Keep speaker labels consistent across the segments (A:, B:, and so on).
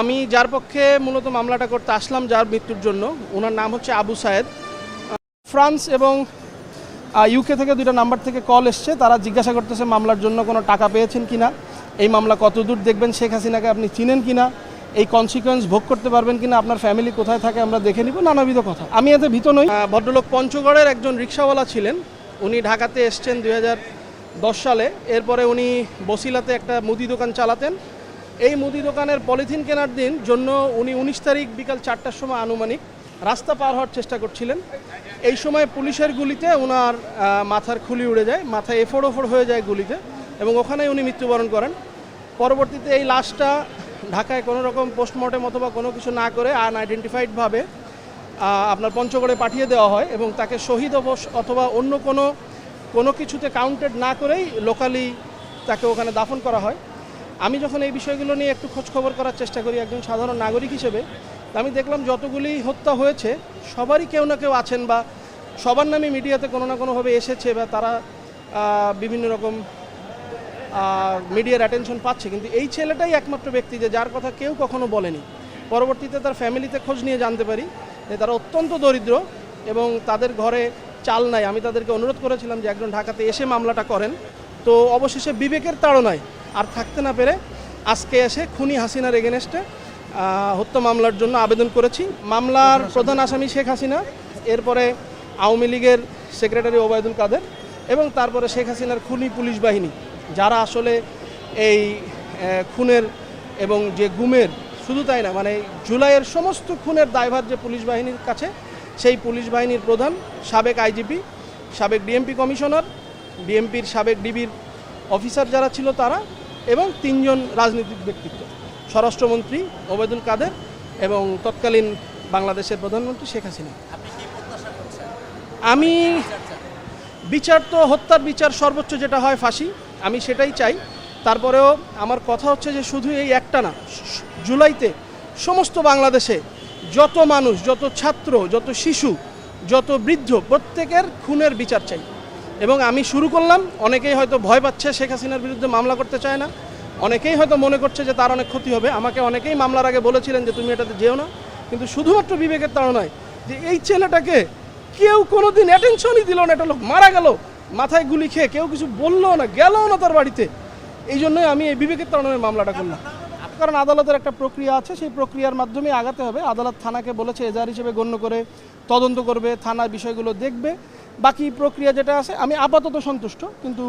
A: আমি যার পক্ষে মূলত মামলাটা করতে আসলাম যার মৃত্যুর জন্য, ওনার নাম হচ্ছে আবু সায়েদ। ফ্রান্স এবং ইউকে থেকে দুইটা নাম্বার থেকে কল এসছে, তারা জিজ্ঞাসা করতেছে মামলার জন্য কোনো টাকা পেয়েছেন কিনা, এই মামলা কতদূর দেখবেন, শেখ হাসিনাকে আপনি চিনেন কিনা, এই কনসিকোয়েন্স ভোগ করতে পারবেন কিনা, আপনার ফ্যামিলি কোথায় থাকে আমরা দেখে নিব, নানাবিধ কথা। আমি এতে ভীত নই। ভদ্রলোক পঞ্চগড়ের একজন রিক্সাওয়ালা ছিলেন, উনি ঢাকাতে এসছেন দুই সালে, এরপরে উনি বসিলাতে একটা মুদি দোকান চালাতেন এই মুদি দোকানের পলিথিন কেনার দিন জন্য উনি উনিশ তারিখ বিকাল চারটার সময় আনুমানিক রাস্তা পার হওয়ার চেষ্টা করছিলেন। এই সময় পুলিশের গুলিতে ওনার মাথার খুলি উড়ে যায় মাথায় এফোড় ওফোড় হয়ে যায় গুলিতে এবং ওখানেই উনি মৃত্যুবরণ করেন। পরবর্তীতে এই লাশটা ঢাকায় কোনো রকম পোস্টমর্টেম অথবা কোনো কিছু না করে আনআইডেন্টিফাইডভাবে আপনার পঞ্চগড়ে পাঠিয়ে দেওয়া হয় এবং তাকে শহীদ অবস- অথবা অন্য কোনো কোনো কিছুতে কাউন্টেড না করেই লোকালি তাকে ওখানে দাফন করা হয়। আমি যখন এই বিষয়গুলো নিয়ে একটু খোঁজ খবর করার চেষ্টা করি একজন সাধারণ নাগরিক হিসেবে আমি দেখলাম যতগুলি হত্যা হয়েছে, সবারই কেউ না কেউ আছেন বা সবার নামে মিডিয়াতে কোনো না কোনোভাবে এসেছে বা তারা বিভিন্ন রকম মিডিয়ার অ্যাটেনশন পাচ্ছে। কিন্তু এই ছেলেটাই একমাত্র ব্যক্তি যে যার কথা কেউ কখনো বলেনি। পরবর্তীতে তার ফ্যামিলিতে খোঁজ নিয়ে জানতে পারি যে তারা অত্যন্ত দরিদ্র এবং তাদের ঘরে চাল নাই। আমি তাদেরকে অনুরোধ করেছিলাম যে একজন ঢাকাতে এসে মামলাটা করেন। তো অবশেষে বিবেকের তাড়নায় আর থাকতে না পেরে আজকে এসে খুনি হাসিনার এগেনস্টে হত্যা মামলার জন্য আবেদন করেছি। মামলার প্রধান আসামি শেখ হাসিনা, এরপরে আওয়ামী লীগের সেক্রেটারি ওবায়দুল কাদের এবং তারপরে শেখ হাসিনার খুনি পুলিশ বাহিনী, যারা আসলে এই খুনের এবং যে গুমের, শুধু তাই না মানে জুলাইয়ের সমস্ত খুনের দায়ভার যে পুলিশ বাহিনীর কাছে, সেই পুলিশ বাহিনীর প্রধান সাবেক আইজিপি, সাবেক ডিএমপি কমিশনার, ডিএমপির সাবেক ডিবির অফিসার যারা ছিল তারা এবং তিনজন রাজনৈতিক ব্যক্তিত্ব। স্বরাষ্ট্রমন্ত্রী ওবায়দুল কাদের এবং তৎকালীন বাংলাদেশের প্রধানমন্ত্রী শেখ হাসিনা। আমি বিচার তো হত্যার বিচার সর্বোচ্চ যেটা হয় ফাঁসি আমি সেটাই চাই। তারপরেও আমার কথা হচ্ছে যে শুধু এই একটা না জুলাইতে সমস্ত বাংলাদেশে যত মানুষ যত ছাত্র যত শিশু যত বৃদ্ধ প্রত্যেকের খুনের বিচার চাই। এবং আমি শুরু করলাম, অনেকেই হয়তো ভয় পাচ্ছে শেখ হাসিনার বিরুদ্ধে মামলা করতে চায় না। অনেকেই হয়তো মনে করছে যে তার অনেক ক্ষতি হবে। আমাকে অনেকেই মামলার আগে বলেছিলেন যে তুমি এটাতে যেও না। কিন্তু শুধুমাত্র বিবেকের তাড়নায় যে এই ছেলেটাকে কেউ কোনো দিন অ্যাটেনশনই দিল না, একটা লোক মারা গেল, মাথায় গুলি খেয়ে কেউ কিছু বলল না গেলও না তার বাড়িতে। এই জন্যই আমি এই বিবেকের তাড়নায় মামলাটা করলাম। কারণ আদালতের একটা প্রক্রিয়া আছে সেই প্রক্রিয়ার মাধ্যমে আগাতে হবে। আদালত থানাকে বলেছে এজাহার হিসেবে গণ্য করে তদন্ত করবে থানা বিষয়গুলো দেখবে। বাকি প্রক্রিয়া যেটা আছে আমি আপাতত সন্তুষ্ট কিন্তু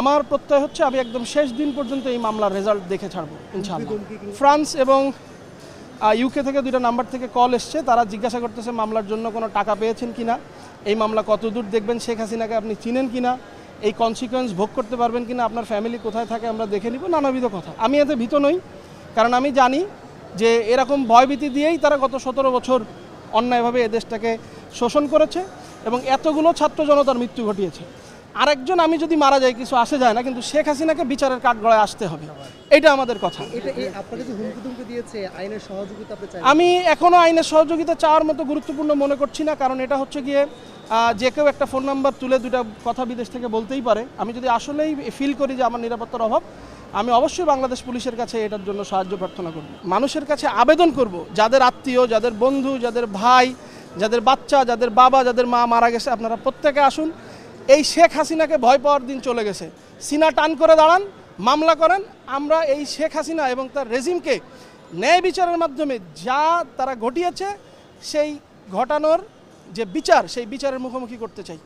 A: আমার প্রত্যয় হচ্ছে আমি একদম শেষ দিন পর্যন্ত এই মামলার রেজাল্ট দেখে ছাড়বো ইনশাআল্লাহ। ফ্রান্স এবং ইউকে থেকে দুইটা নাম্বার থেকে কল এসছে তারা জিজ্ঞাসা করতেছে মামলার জন্য কোনো টাকা পেয়েছেন কিনা এই মামলা কতদূর দেখবেন শেখ হাসিনাকে আপনি চিনেন কিনা এই কনসিকোয়েন্স ভোগ করতে পারবেন কিনা, আপনার ফ্যামিলি কোথায় থাকে আমরা দেখে নিব, নানাবিধ কথা। আমি এতে ভীত নই, কারণ আমি জানি যে এরকম ভয়ভীতি দিয়েই তারা গত সতেরো বছর অন্যায়ভাবে এদেশটাকে শোষণ করেছে এবং এতগুলো ছাত্র জনতার মৃত্যু ঘটিয়েছে। আরেকজন আমি যদি মারা যাই কিছু আসে যায় না কিন্তু শেখ হাসিনাকে বিচারের কাঠগড়ায় আসতে হবে। এটা আমাদের কথা। আমি এখনও আইনের সহযোগিতা চাওয়ার মতো গুরুত্বপূর্ণ মনে করছি না কারণ এটা হচ্ছে গিয়ে যে কেউ একটা ফোন নাম্বার তুলে দুটা কথা বিদেশ থেকে বলতেই পারে। আমি যদি আসলেই ফিল করি যে আমার নিরাপত্তার অভাব আমি অবশ্যই বাংলাদেশ পুলিশের কাছে এটার জন্য সাহায্য প্রার্থনা করব। মানুষের কাছে আবেদন করব যাদের আত্মীয় যাদের বন্ধু যাদের ভাই যাদের বাচ্চা যাদের বাবা যাদের মা মারা গেছে আপনারা প্রত্যেকে আসুন। এই শেখ হাসিনাকে ভয় পাওয়ার দিন চলে গেছে। সিনা টান করে দাঁড়ান, মামলা করেন। আমরা এই শেখ হাসিনা এবং তার রেজিমকে ন্যায় বিচারের মাধ্যমে যা তারা ঘটিয়েছে, সেই ঘটানোর যে বিচার, সেই বিচারের মুখোমুখি করতে চাই।